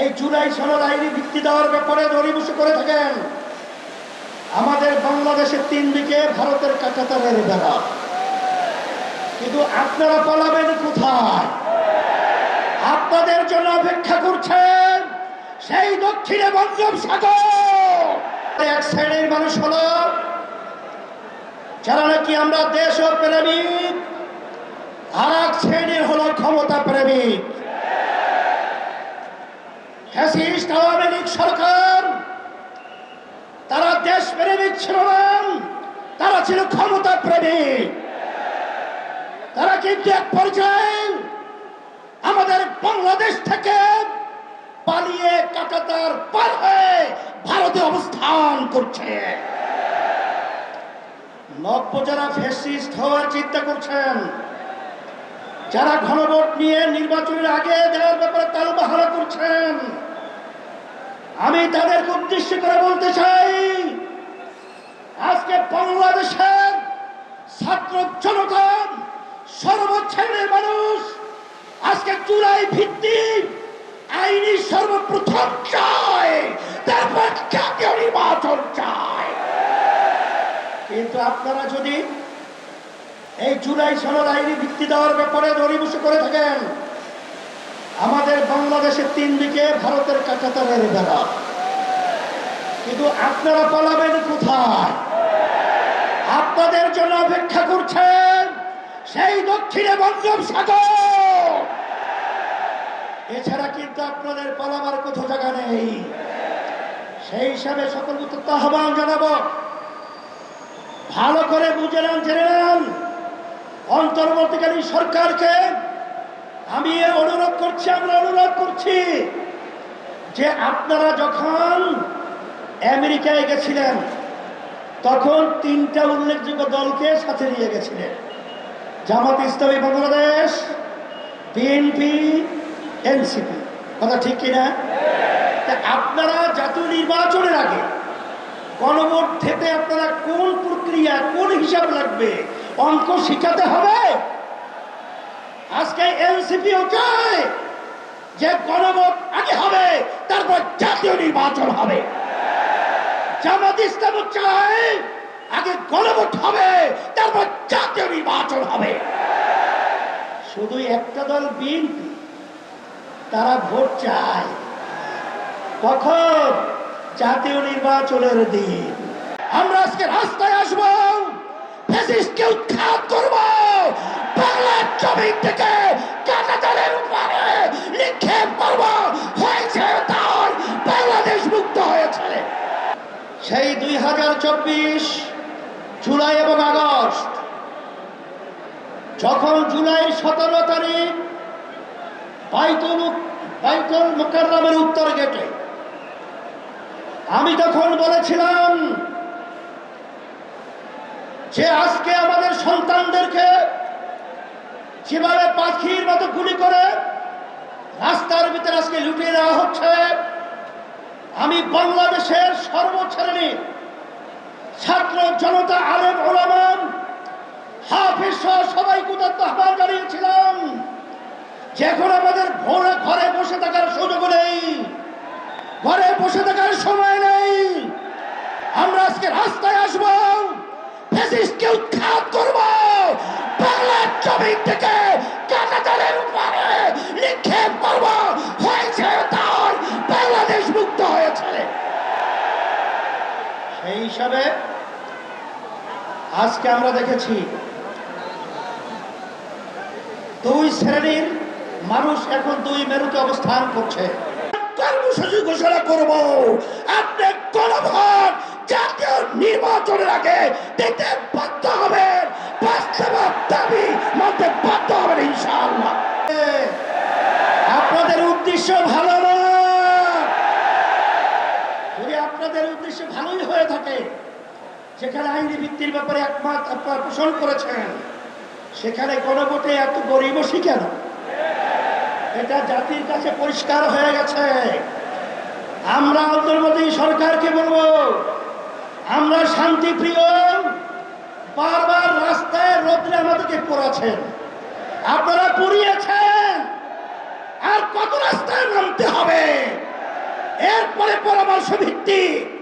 এই জুলাই সনদ আইনি ভিত্তি দেওয়ার ব্যাপারে দরিবসে করে থাকেন। আমাদের বাংলাদেশের তিন দিকে ভারতের কাটাতারের বেড়া। কিন্তু আপনারা পালাবেন কোথায়? আপনাদের জন্য অপেক্ষা করছেন সেই দক্ষিণে বঙ্গোপসাগর এক শ্রেণির মানুষ হলো, যারা নাকি আমরা দেশ প্রেমিক, আর এক শ্রেণির হলো ক্ষমতা প্রেমিক। ফ্যাসিস্ট আওয়ামী লীগ সরকার, তারা দেশ প্রেমিক ছিল না, তারা ছিল ক্ষমতা প্রেমিক তারা কিন্তু এক পর্যায়ে আমাদের বাংলাদেশ থেকে পালিয়ে কাটাতার পার হয়ে ভারতে অবস্থান করছে। নব্য যারা ফ্যাসিস্ট হওয়ার চিন্তা করছেন, যারা ঘনভোট নিয়ে নির্বাচনের আগে দেওয়ার ব্যাপারে তালবাহারা করছেন আমি তাদেরকে উদ্দেশ্য করে বলতে চাই। আজকে বাংলাদেশের ছাত্র জনতা সর্বশ্রেণীর মানুষ, আজকে চূড়াই ভিত্তিক আইনি সর্বপ্রথম চায় চায়। কিন্তু আপনারা যদি এই জুলাই সনদ আইনি ভিত্তি দেওয়ার ব্যাপারে দরিবসে করে থাকেন, আমাদের বাংলাদেশের তিন দিকে ভারতের কাটাতারের বেড়া। কিন্তু আপনারা পালাবেন কোথায়? আপনাদের জন্য অপেক্ষা করছেন সেই দক্ষিণে বঙ্গোপসাগর এছাড়া কিন্তু আপনাদের পালাবার কোথাও জায়গা নেই। সেই হিসাবে সকল আহ্বান জানাব। ভালো করে বুঝে নেন, জেনে নেন। অন্তর্বর্তীকালীন সরকারকে আমি অনুরোধ করছি, আমরা অনুরোধ করছি যে আপনারা যখন আমেরিকায় গেছিলেন, তখন তিনটা উল্লেখযোগ্য দলকে সাথে নিয়ে গেছিলেন। Jamaat Islami Bangladesh, BNP, NCP. কথা ঠিক কিনা? আপনারা জাতীয় নির্বাচনের আগে গণভোট থেকে আপনারা কোন প্রক্রিয়া, কোন হিসাব লাগবে? অঙ্ক শিখাতে হবে? আজকে এনসিপিও চায় যে গণভোট আগে হবে, তারপর জাতীয় নির্বাচন হবে। জামাত ইসলাম চায় আগে গণভোট হবে তারপর জাতীয় নির্বাচন হবে। শুধু একটা দল বিএনপি, তারা ভোট চায়। কখন? জাতীয় নির্বাচনের দিন। আমরা আজকে রাস্তায় আসব। ফ্যাসিস্টকে উৎখাত করব। বাংলার জমিন থেকে জুলাই এবং আগস্ট। যখন জুলাই সতেরো তারিখ, বাইতুল বাইতুল মোকাররমের উত্তর গেটে, আমি তখন বলেছিলাম যে আজকে আমাদের সন্তানদেরকে যেভাবে পাখির মতো গুলি করে রাস্তার ভিতরে আজকে লুটিয়ে দেওয়া হচ্ছে, আমি বাংলাদেশের সর্বশ্রেণী ছাত্র জনতা আলেম ওলামান হাফিজ সহ সবাই কোথাও আহ্বান জানিয়েছিলাম যে এখন আমাদের ঘরে ঘরে বসে থাকার সুযোগ নেই, ঘরে বসে থাকার সময় নেই। আমরা আজকে রাস্তায় আসব। সেই হিসাবে আজকে আমরা দেখেছি দুই শ্রেণির মানুষ এখন দুই মেরুতে অবস্থান করছে। কর্মসূচি ঘোষণা করব। আপনি গণভোট জাতীয় নির্বাচনের আগে দিতে বাধ্য হবেন। বাস্তব দাবি মানতে বাধ্য হবেন ইনশাআল্লাহ। আপনাদের উদ্দেশ্য ভালো না যদি আপনাদের ভালোই হয়ে থাকে, যেখানে আইনি ভিত্তির ব্যাপারে একমাত্র আপনারা পোষণ করেছেন, সেখানে গণভোটে এত গরিবসী কেন এটা জাতির কাছে পরিষ্কার হয়ে গেছে। আমরা অন্তর্বর্তী সরকারকে বলব, আমরা শান্তিপ্রিয়, বারবার রাস্তায় রোদ্রে আমাদেরকে পড়াছেন আপনারা পুড়িয়েছেন, আর কত রাস্তায় নামতে হবে? এরপরে পরামর্শ ভিত্তি আমরা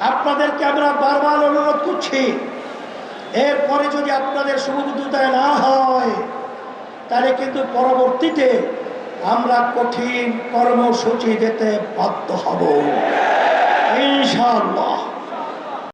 আপনাদেরকে আমরা বারবার অনুরোধ করছি, এরপরে যদি আপনাদের সুবুদ্ধতায় না হয়, তাহলে কিন্তু পরবর্তীতে আমরা কঠিন কর্মসূচি দিতে বাধ্য হব। ইনশাআল্লাহ।